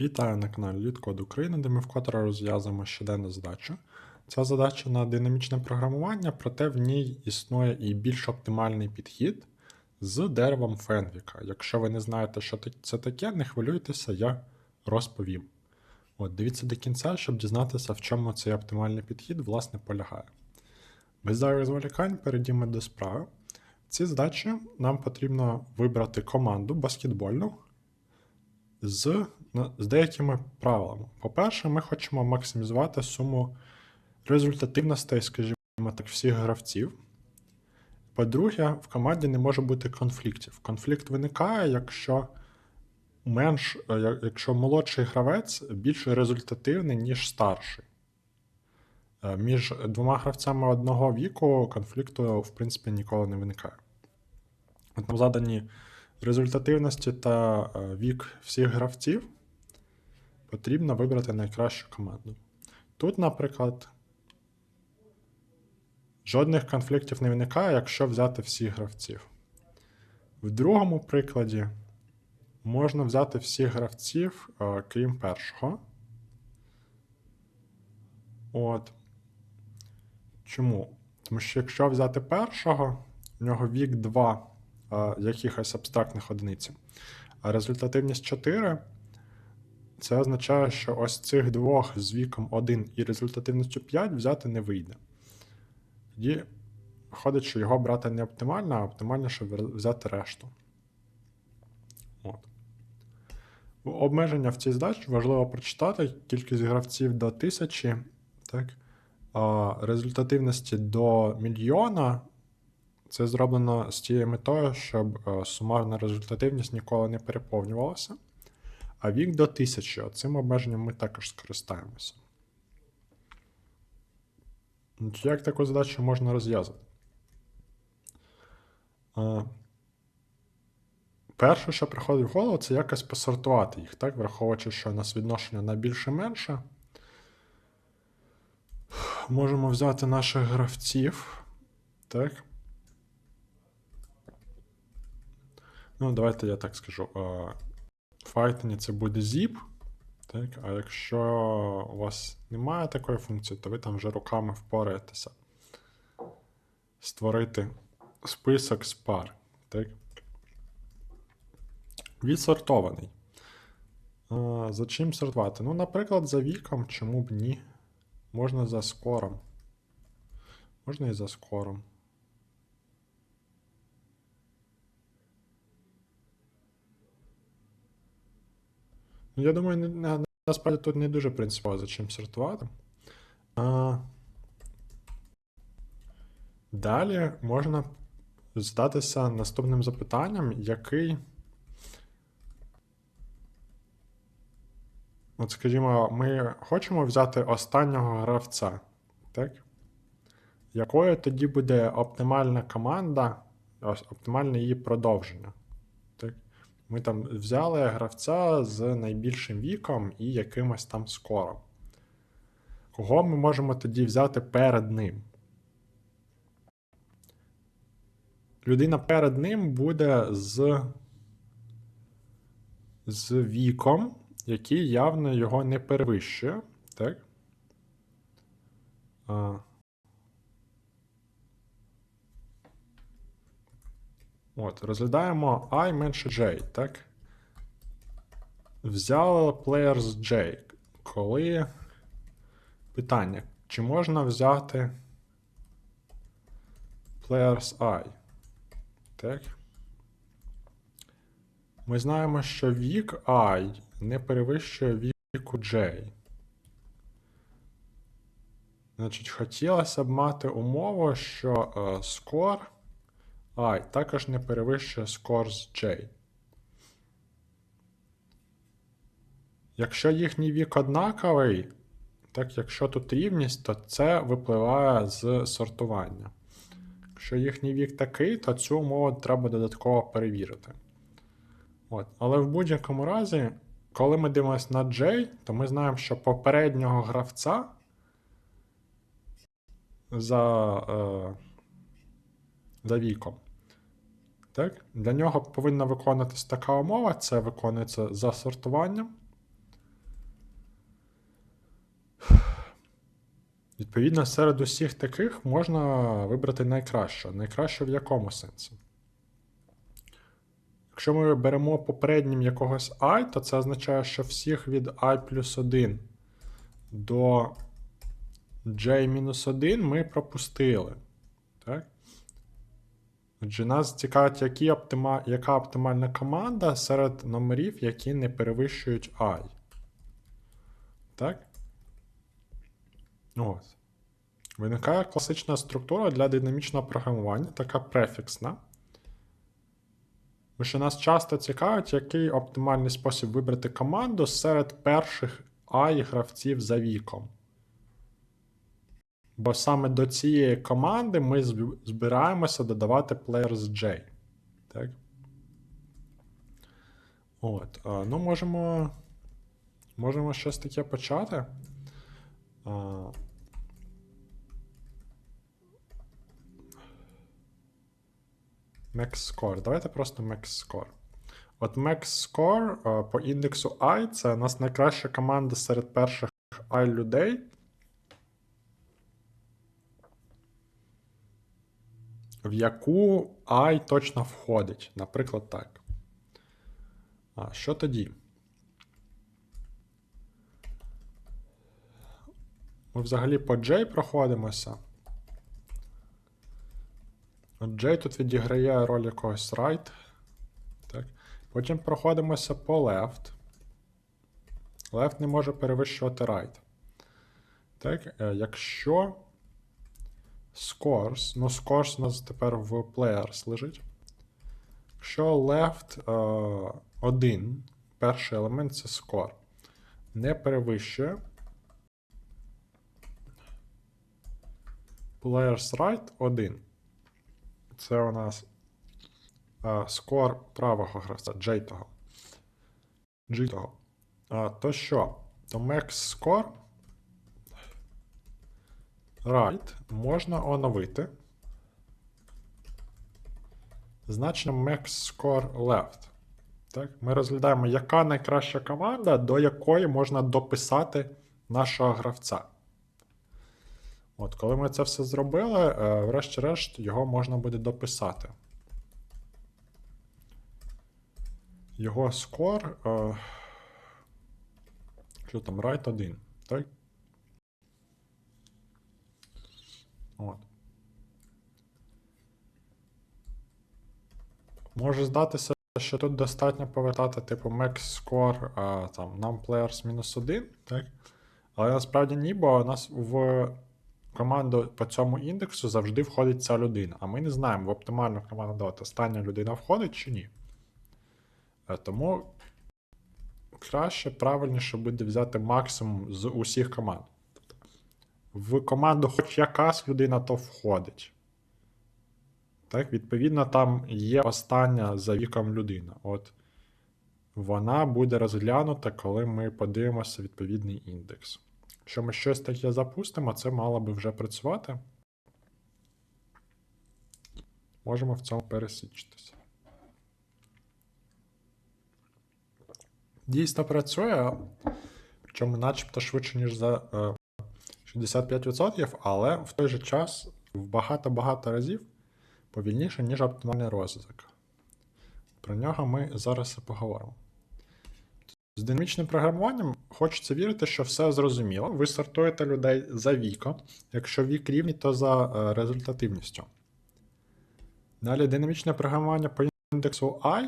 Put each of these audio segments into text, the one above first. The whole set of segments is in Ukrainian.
Вітаю на каналі LeetCode України, де ми вкотре розв'язуємо щоденну задачу. Ця задача на динамічне програмування, проте в ній існує і більш оптимальний підхід з деревом Фенвіка. Якщо ви не знаєте, що це таке, не хвилюйтеся, я розповім. От, Дивіться до кінця, щоб дізнатися, в чому цей оптимальний підхід власне полягає. Без зайвих зволікань перейдімо до справи. В цій задачі нам потрібно вибрати команду баскетбольну з, з деякими правилами. По-перше, ми хочемо максимізувати суму результативностей, скажімо так, всіх гравців. По-друге, в команді не може бути конфліктів. Конфлікт виникає, якщо менш, е, якщо молодший гравець більш результативний, ніж старший. Е, Між двома гравцями одного віку конфлікту, в принципі, ніколи не виникає. От нам задані результативності та е, вік всіх гравців, потрібно вибрати найкращу команду. Тут, наприклад, жодних конфліктів не виникає, якщо взяти всіх гравців. В другому прикладі можна взяти всіх гравців, е, крім першого. От. Чому? Тому що якщо взяти першого, в нього вік 2 е, якихось абстрактних одиниць, а результативність 4, це означає, що ось цих двох з віком 1 і результативністю 5 взяти не вийде. Тоді виходить, що його брати не оптимально, а оптимальніше взяти решту. От. Обмеження в цій задачі важливо прочитати кількість гравців до 1000, так? а результативності до мільйона. Це зроблено з тією метою, щоб е, сумарна результативність ніколи не переповнювалася. А вік до 1000. Цим обмеженням ми також скористаємося. Як таку задачу можна розв'язати? Перше, що приходить в голову, це якось посортувати їх, так? Враховуючи, що у нас відношення на більше-менше. Можемо взяти наших гравців. Так. Ну, давайте я так скажу. Python це буде zip. Так, а якщо у вас немає такої функції, то ви там вже руками впораєтеся. Створити список з пар. Так. Відсортований. А, За чим сортувати? Ну, наприклад, за віком, чому б ні. Можна за скором. Можна і за скором. Я думаю, на- насправді тут не дуже принципово за чим сортувати. А... Далі можна здатися наступним запитанням, який. От, скажімо, ми хочемо взяти останнього гравця, так? Якою тоді буде оптимальна команда, оптимальне її продовження? Ми там взяли гравця з найбільшим віком і якимось там скором. Кого ми можемо тоді взяти перед ним? Людина перед ним буде з, з віком, який явно його не перевищує. Так? А. От, розглядаємо I менше J, так? Взяли player з J. Коли. Питання: чи можна взяти player з I? Так. Ми знаємо, що вік I не перевищує віку J. Значить, хотілося б мати умову, що е, score I також не перевищує score з J. Якщо їхній вік однаковий, так якщо тут рівність, то це випливає з сортування. Якщо їхній вік такий, то цю умову треба додатково перевірити. От. Але в будь-якому разі, коли ми дивимося на J, то ми знаємо, що попереднього гравця за, е, за віком. Так? Для нього повинна виконатись така умова, це виконується за сортуванням. Відповідно, серед усіх таких можна вибрати найкраще. Найкраще в якому сенсі? Якщо ми беремо попереднім якогось i, то це означає, що всіх від і плюс 1 до j-1 ми пропустили. Так? Отже, нас цікавить, які оптима... яка оптимальна команда серед номерів, які не перевищують i. Так? Ось. Виникає класична структура для динамічного програмування, така префіксна. Тому що нас часто цікавить, який оптимальний спосіб вибрати команду серед перших AI гравців за віком. Бо саме до цієї команди ми збираємося додавати Players J. Так? От. Ну, можемо. Можемо щось таке почати. А, Max Score. Давайте просто Max Score. От Max Score е, по індексу I це у нас найкраща команда серед перших I людей. В яку I точно входить. Наприклад, так. А що тоді? Ми взагалі по J проходимося. От J тут відіграє роль якогось right. Так. Потім проходимося по left. Left не може перевищувати right. Так, е, якщо scores, ну scores у нас тепер в players лежить. Якщо left е, 1, перший елемент це score, не перевищує players right 1. Це у нас а, скор правого гравця, J того. G того. А, то що? То max score right можна оновити. Значенням max score left. Так? Ми розглядаємо, яка найкраща команда, до якої можна дописати нашого гравця. От, коли ми це все зробили, е, врешті-решт його можна буде дописати. Його скор. Е, що там, right 1, так? От. Може здатися, що тут достатньо повертати, типу, max score, е, там, num players мінус 1, так? Але насправді ні, бо у нас в команду по цьому індексу завжди входить ця людина. А ми не знаємо, в оптимальну команду от остання людина входить чи ні. Е, Тому краще, правильніше буде взяти максимум з усіх команд. В команду хоч якась людина, то входить. Так, відповідно, там є остання за віком людина. От вона буде розглянута, коли ми подивимося відповідний індекс. Якщо ми щось таке запустимо, це мало би вже працювати. Можемо в цьому пересвідчитися. Дійсно працює, причому начебто швидше, ніж за е, 65%, але в той же час в багато-багато разів повільніше, ніж оптимальний розвиток. Про нього ми зараз і поговоримо. З динамічним програмуванням хочеться вірити, що все зрозуміло. Ви сортуєте людей за віком. Якщо вік рівний, то за е, результативністю. Далі динамічне програмування по індексу I.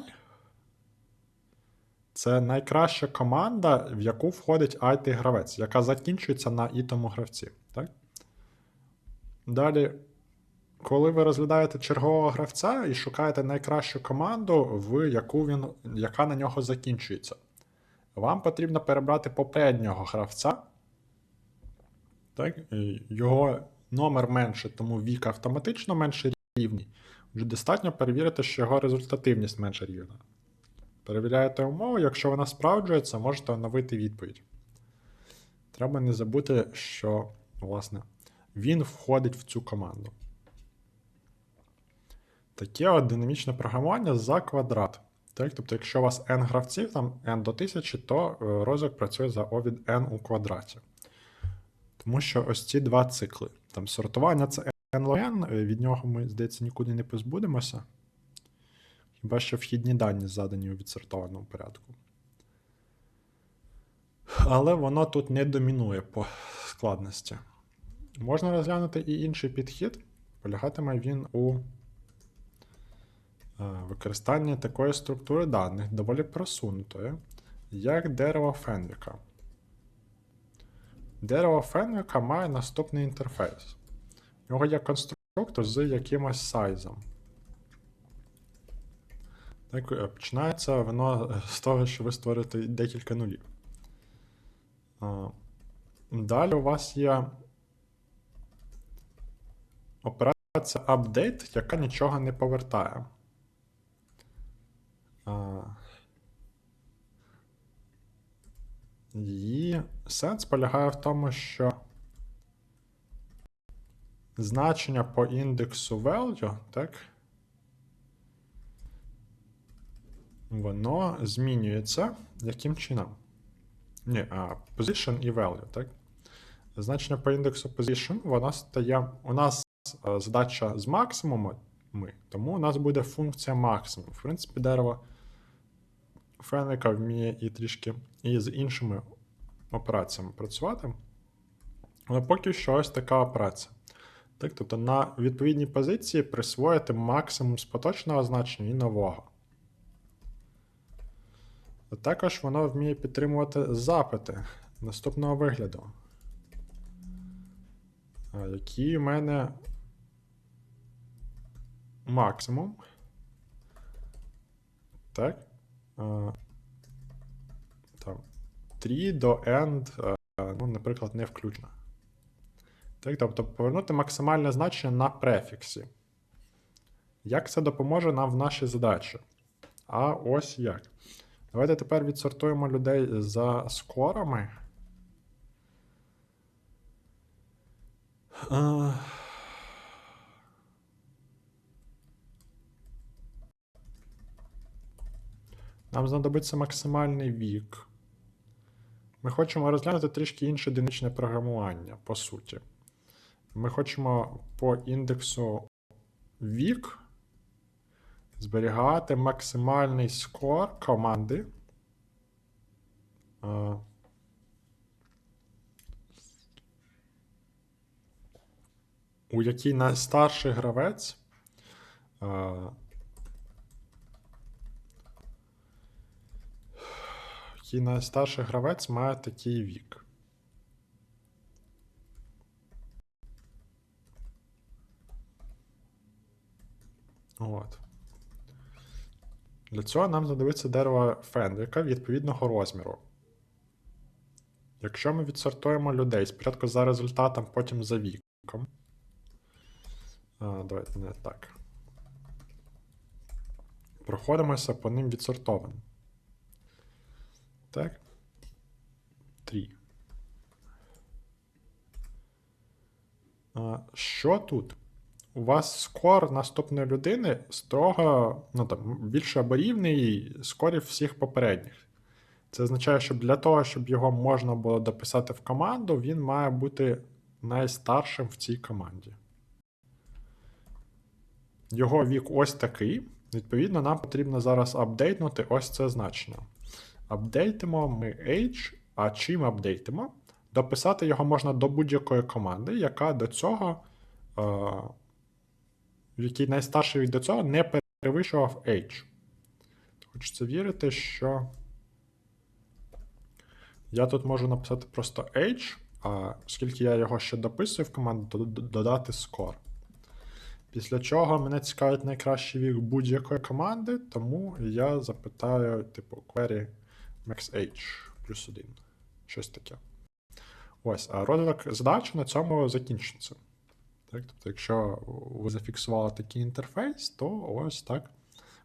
Це найкраща команда, в яку входить IT гравець, яка закінчується на ітому гравці. Так? Далі, коли ви розглядаєте чергового гравця і шукаєте найкращу команду, в яку він, яка на нього закінчується. Вам потрібно перебрати попереднього гравця. Так? Його номер менше, тому вік автоматично менше рівний. Вже достатньо перевірити, що його результативність менше рівна. Перевіряєте умову, якщо вона справджується, можете оновити відповідь. Треба не забути, що, власне, він входить в цю команду. Таке от динамічне програмування за квадрат. Так? Тобто, якщо у вас n гравців, там n до 1000, то е, розвиток працює за O від n у квадраті. Тому що ось ці два цикли. Там сортування це n log n, е, від нього ми, здається, нікуди не позбудемося. Хіба що вхідні дані задані у відсортованому порядку. Але воно тут не домінує по складності. Можна розглянути і інший підхід. Полягатиме він у е, використанні такої структури даних, доволі просунутої, як дерево Фенвіка. Дерево Фенвіка має наступний інтерфейс. У нього є конструктор з якимось сайзом. Так, е, починається воно е, з того, що ви створите декілька нулів. Далі у вас є операція update, яка нічого не повертає. Її сенс полягає в тому, що значення по індексу value, так? Воно змінюється яким чином? Ні, а, position і value, так? Значення по індексу position, воно стає. У нас е, задача з максимумами, тому у нас буде функція максимум. В принципі, дерево Фенвіка вміє і трішки і з іншими операціями працювати. Але поки що ось така операція. Так, тобто на відповідній позиції присвоїти максимум з поточного значення і нового. Також воно вміє підтримувати запити наступного вигляду. Який у мене максимум. Так. Там 3 до end, ну, наприклад, не включно. Так, тобто повернути максимальне значення на префіксі. Як це допоможе нам в нашій задачі? А ось як. Давайте тепер відсортуємо людей за скорами. А... Нам знадобиться максимальний вік. Ми хочемо розглянути трішки інше динамічне програмування, по суті. Ми хочемо по індексу вік зберігати максимальний скор команди. У якій найстарший гравець. Який найстарший гравець має такий вік. От. Для цього нам знадобиться дерево Фенвіка відповідного розміру. Якщо ми відсортуємо людей спочатку за результатом, потім за віком. А, Давайте не так. Проходимося по ним відсортованим. Так. 3. А, Що тут? У вас скор наступної людини строго, ну там, більше або рівний скорів всіх попередніх. Це означає, що для того, щоб його можна було дописати в команду, він має бути найстаршим в цій команді. Його вік ось такий. Відповідно, нам потрібно зараз апдейтнути ось це значення. Апдейтимо ми age, а чим апдейтимо? Дописати його можна до будь-якої команди, яка до цього. Е, який найстарший до цього не перевищував age. Хочеться вірити, що я тут можу написати просто age, а оскільки я його ще дописую в команду, додати score. Після чого мене цікавить найкращий вік будь-якої команди, тому я запитаю, типу, query max age плюс 1. Щось таке. Ось, а розвиток задач на цьому закінчиться. Так? Тобто, якщо ви зафіксували такий інтерфейс, то ось так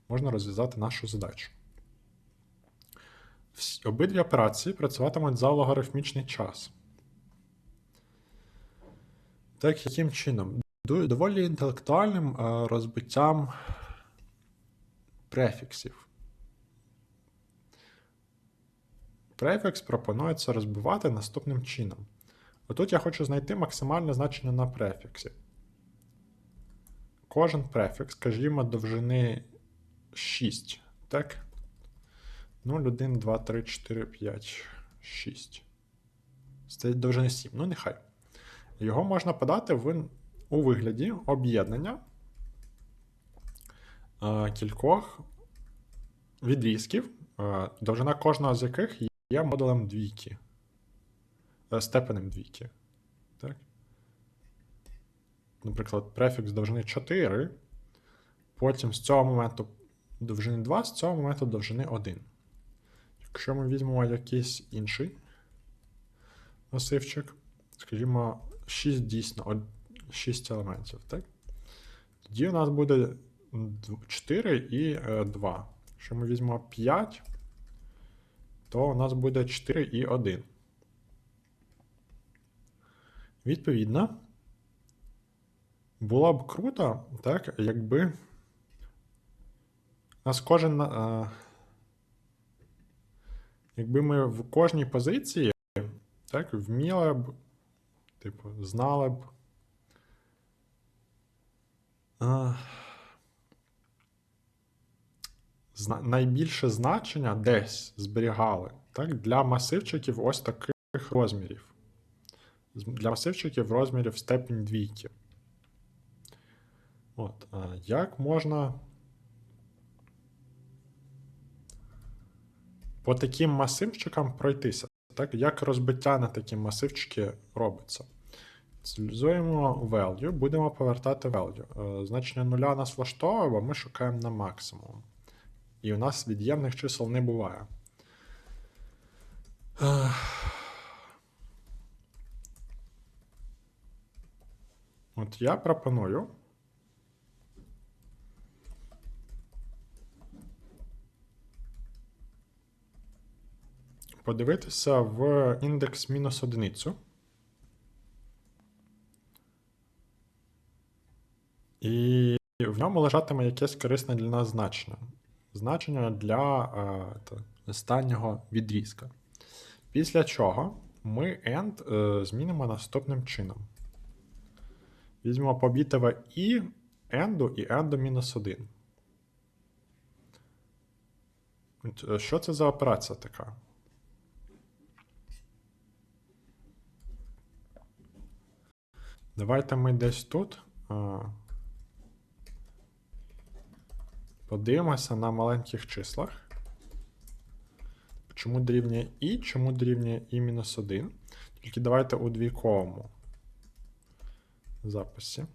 можна розв'язати нашу задачу. Обидві операції працюватимуть за логарифмічний час. Так, яким чином? Доволі інтелектуальним розбиттям префіксів. Префікс пропонується розбивати наступним чином. Отут я хочу знайти максимальне значення на префіксі. Кожен префікс, скажімо, довжини 6. Так? 0, 1, 2, 3, 4, 5, 6. Це довжини 7. Ну, нехай. Його можна подати в, у вигляді об'єднання е, кількох відрізків, е, довжина кожного з яких є модулем двійки. Е, степенем двійки. Так? Наприклад, префікс довжини 4. Потім з цього моменту довжини 2, з цього моменту довжини 1. Якщо ми візьмемо якийсь інший масивчик, скажімо, 6 дійсно, 6 елементів, так? Тоді у нас буде 4 і е, 2. Якщо ми візьмемо 5, то у нас буде 4 і 1. Відповідно, було б круто, так, якби нас кожен. е, Якби ми в кожній позиції так, вміли б, типу, знали б. е, зна- найбільше значення десь зберігали так, для масивчиків ось таких розмірів. Для масивчиків розмірів степень двійки. От, як можна по таким масивчикам пройтися? Так? Як розбиття на такі масивчики робиться? Спеціалізуємо value, будемо повертати value. Е, Значення нуля нас влаштовує, бо ми шукаємо на максимум. І у нас від'ємних чисел не буває. От я пропоную. Подивитися в індекс мінус одиницю. І в ньому лежатиме якесь корисне для нас значення. Значення для е, та, останнього відрізка. Після чого ми end е, змінимо наступним чином. Візьмемо побітове і енду і енду мінус 1. Е, Що це за операція така? Давайте ми десь тут подивимося на маленьких числах. Чому дорівнює і, чому дорівнює і мінус 1. Тільки давайте у двійковому записі.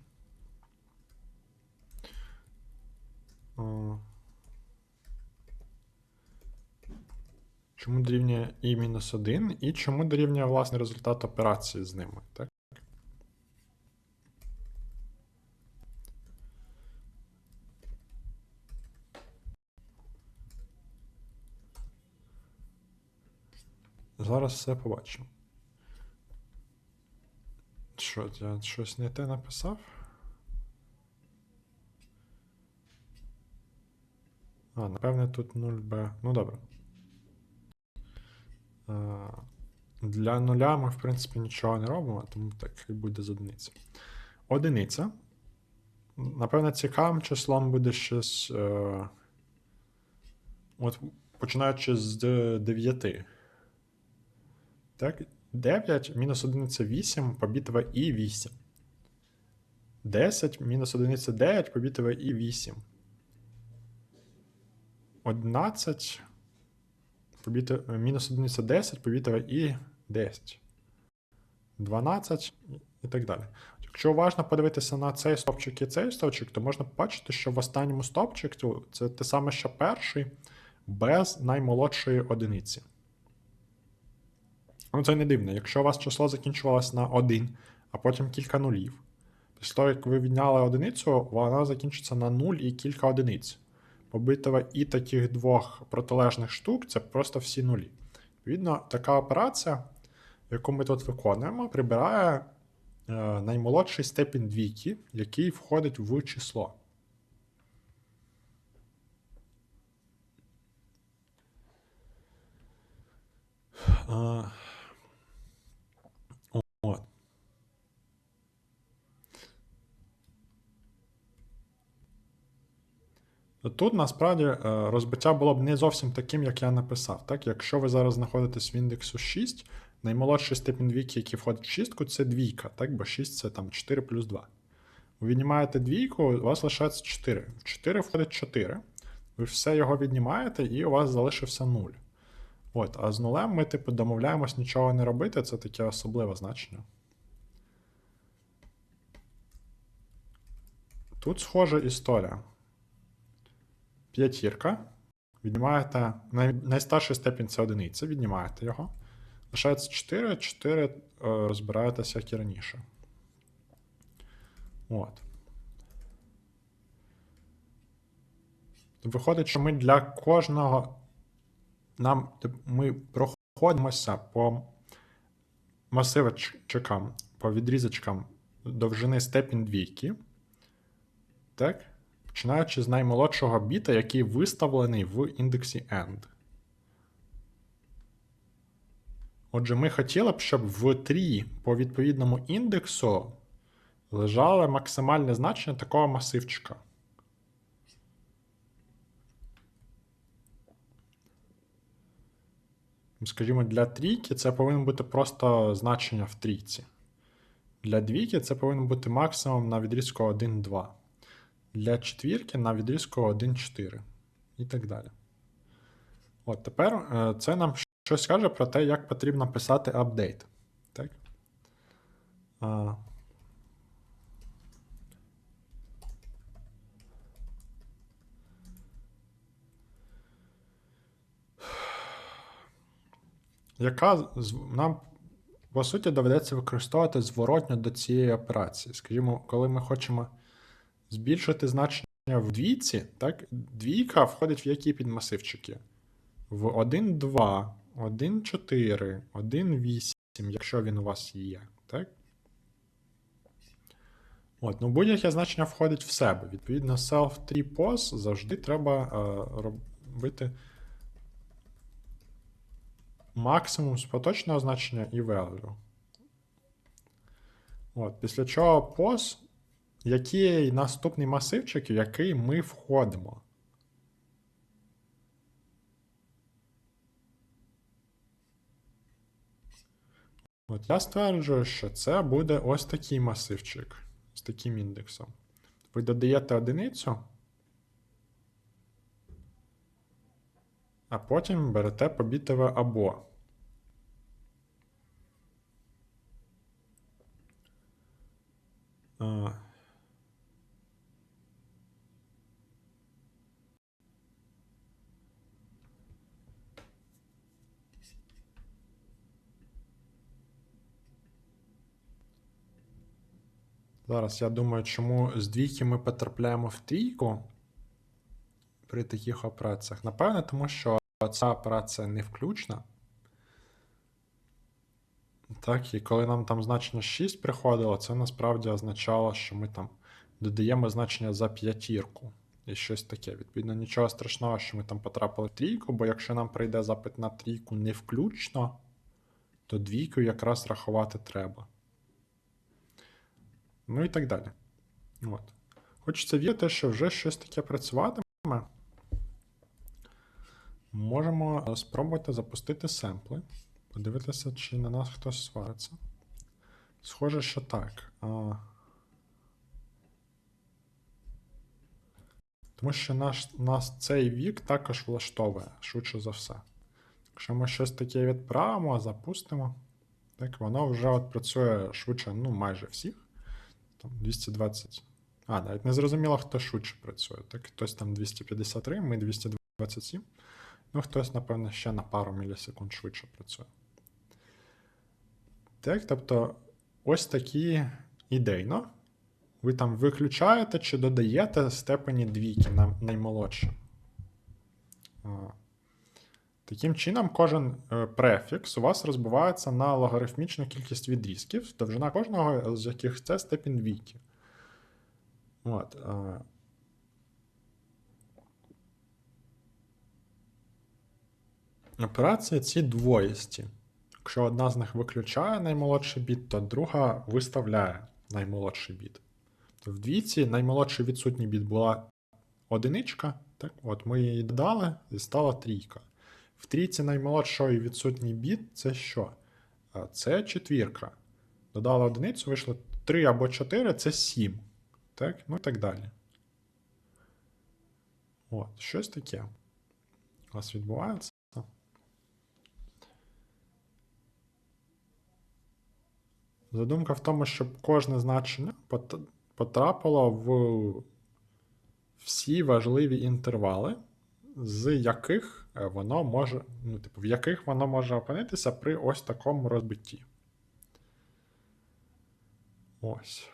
Чому дорівнює і мінус 1, і чому дорівнює власне результат операції з ними, так? Зараз все побачимо. Що, я щось не те написав? А, напевне, тут 0b. Ну добре. Для нуля ми, в принципі, нічого не робимо, тому так і буде з одиниці. Одиниця. Напевне, цікавим числом буде щось. Е... От починаючи з 9. Так, 9 мінус 1 це 8, побітова і 8. 10 мінус 1 це 9, побітова і 8. 11 мінус 1 це 10, побітова і 10. 12 і так далі. Якщо уважно подивитися на цей стопчик і цей стопчик, то можна побачити, що в останньому стопчику це те саме, що перший, без наймолодшої одиниці. Ну, це не дивно. Якщо у вас число закінчувалось на 1, а потім кілька нулів. Після того, як ви відняли одиницю, вона закінчиться на 0 і кілька одиниць. Побитова і таких двох протилежних штук це просто всі нулі. Відповідно, така операція, яку ми тут виконуємо, прибирає е, наймолодший степінь двійки, який входить в число. Тут насправді е, розбиття було б не зовсім таким, як я написав. Так? Якщо ви зараз знаходитесь в індексу 6, наймолодший степінь двійки, який входить в шістку, це двійка, так? бо 6 це там 4 плюс 2. Ви віднімаєте двійку, у вас лишається 4. В 4 входить 4. Ви все його віднімаєте, і у вас залишився 0. От, а з нулем ми, типу, домовляємось нічого не робити, це таке особливе значення. Тут схожа історія. П'ятірка. Віднімаєте найстарший степінь це одиниця, віднімаєте його. Лишається 4, 4 е, розбираєтеся як і раніше. От. Виходить, що ми для кожного. Нам ми проходимося по масивчикам, по відрізочкам довжини степінь двійки. Так? Починаючи з наймолодшого біта, який виставлений в індексі end. Отже, ми хотіли б, щоб в трі по відповідному індексу лежало максимальне значення такого масивчика. Скажімо, для трійки це повинно бути просто значення в трійці. Для двійки це повинен бути максимум на відрізку 1, 2. Для четвірки на відрізку 1, 4. І так далі. От тепер е, це нам щось каже про те, як потрібно писати апдейт. Так? А, яка з- нам, по суті, доведеться використовувати зворотньо до цієї операції. Скажімо, коли ми хочемо збільшити значення в двійці, так, двійка входить в які підмасивчики? В 1, 2, 1, 4, 1, 8, якщо він у вас є, так? От, ну будь-яке значення входить в себе. Відповідно, self-3 pos завжди треба е, робити максимум з поточного значення і value. От, після чого pos, який наступний масивчик, в який ми входимо. От я стверджую, що це буде ось такий масивчик з таким індексом. Ви додаєте одиницю, а потім берете побітове або. А, Зараз я думаю, чому з двійки ми потрапляємо в трійку при таких операціях. Напевне, тому що ця операція не включна. Так, і коли нам там значення 6 приходило, це насправді означало, що ми там додаємо значення за п'ятірку і щось таке. Відповідно, нічого страшного, що ми там потрапили в трійку, бо якщо нам прийде запит на трійку не включно, то двійку якраз рахувати треба. Ну і так далі. От. Хочеться вірити, що вже щось таке працюватиме. Можемо е, спробувати запустити семпли. Подивитися, чи на нас хтось свариться. Схоже, що так. А... Тому що наш, нас цей вік також влаштовує, швидше за все. Якщо ми щось таке відправимо, запустимо, так воно вже от працює швидше, ну, майже всіх. Там 220. А, навіть не зрозуміло, хто швидше працює. Так, хтось там 253, ми 227. Ну, хтось, напевно, ще на пару мілісекунд швидше працює. Так, тобто, ось такі ідейно. Ви там виключаєте чи додаєте степені двійки на наймолодше. Таким чином, кожен е, префікс у вас розбивається на логарифмічну кількість відрізків, довжина кожного з яких це степінь двійки. От. Операції ці двоїсті. Якщо одна з них виключає наймолодший біт, то друга виставляє наймолодший біт. В двійці наймолодший відсутній біт була одиничка, Так? От ми її додали і стала трійка. В трійці наймолодшої відсутній біт це що? Це четвірка. Додали одиницю, вийшло 3 або 4 це 7. Так? Ну і так далі. От, щось таке. У нас відбувається. Задумка в тому, щоб кожне значення потрапило в всі важливі інтервали, з яких воно може, ну, типу, в яких воно може опинитися при ось такому розбитті. Ось.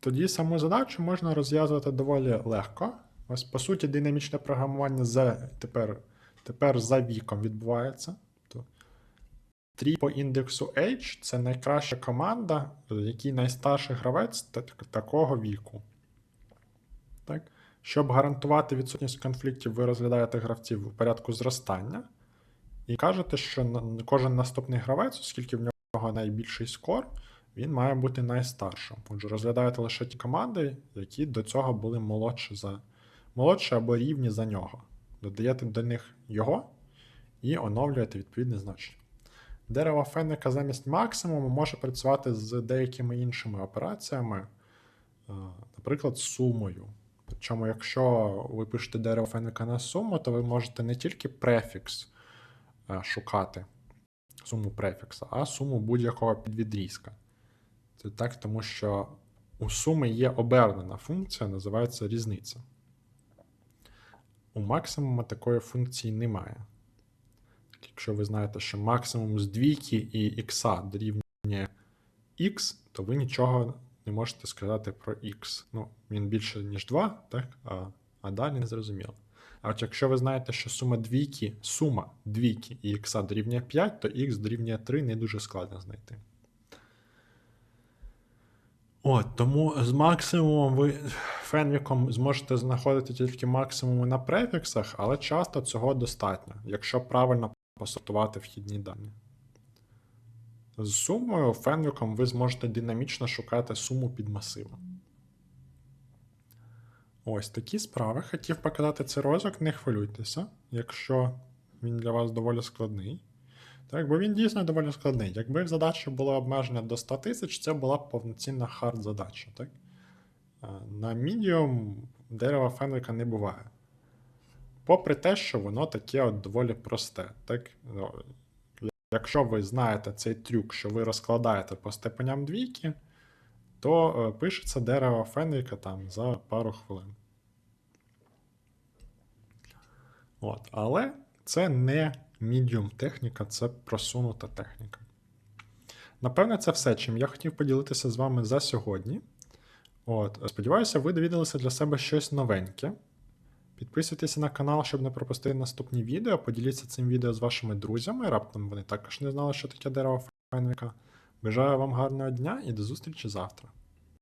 Тоді саму задачу можна розв'язувати доволі легко. Ось, по суті, динамічне програмування за, тепер, тепер за віком відбувається. Трій по індексу H це найкраща команда, який найстарший гравець такого віку. Так? Щоб гарантувати відсутність конфліктів, ви розглядаєте гравців в порядку зростання і кажете, що кожен наступний гравець, оскільки в нього найбільший скор, він має бути найстаршим. Отже, розглядаєте лише ті команди, які до цього були молодші за молодші або рівні за нього. Додаєте до них його і оновлюєте відповідне значення. Дерево феника замість максимуму може працювати з деякими іншими операціями, е, наприклад, сумою. Причому, якщо ви пишете дерево феника на суму, то ви можете не тільки префікс е, шукати, суму префікса, а суму будь-якого підвідрізка. Це так, тому що у суми є обернена функція, називається різниця. У максимуму такої функції немає. Якщо ви знаєте, що максимум з двійки і х дорівнює x, то ви нічого не можете сказати про x. Ну, він більше, ніж 2, так? А, а далі не зрозуміло. А от якщо ви знаєте, що сума двійки, сума двійки і х дорівнює 5, то х дорівнює 3 не дуже складно знайти. От, тому з максимумом ви фенвіком зможете знаходити тільки максимуми на префіксах, але часто цього достатньо, якщо правильно посортувати вхідні дані. З сумою фенвіком ви зможете динамічно шукати суму під масивом. Ось такі справи. Хотів показати цей розвиток, не хвилюйтеся, якщо він для вас доволі складний. Так, бо він дійсно доволі складний. Якби в задачі було обмеження до 100 тисяч, це була б повноцінна хард задача. Так? На medium дерева фенвіка не буває. Попри те, що воно таке от доволі просте. Так? Якщо ви знаєте цей трюк, що ви розкладаєте по степеням двійки, то е, пишеться дерево фенвіка там за пару хвилин. От. Але це не medium техніка, це просунута техніка. Напевне, це все, чим я хотів поділитися з вами за сьогодні. От. Сподіваюся, ви довідалися для себе щось новеньке. Підписуйтеся на канал, щоб не пропустити наступні відео. Поділіться цим відео з вашими друзями. Раптом вони також не знали, що таке дерево Файнвика. Бажаю вам гарного дня і до зустрічі завтра.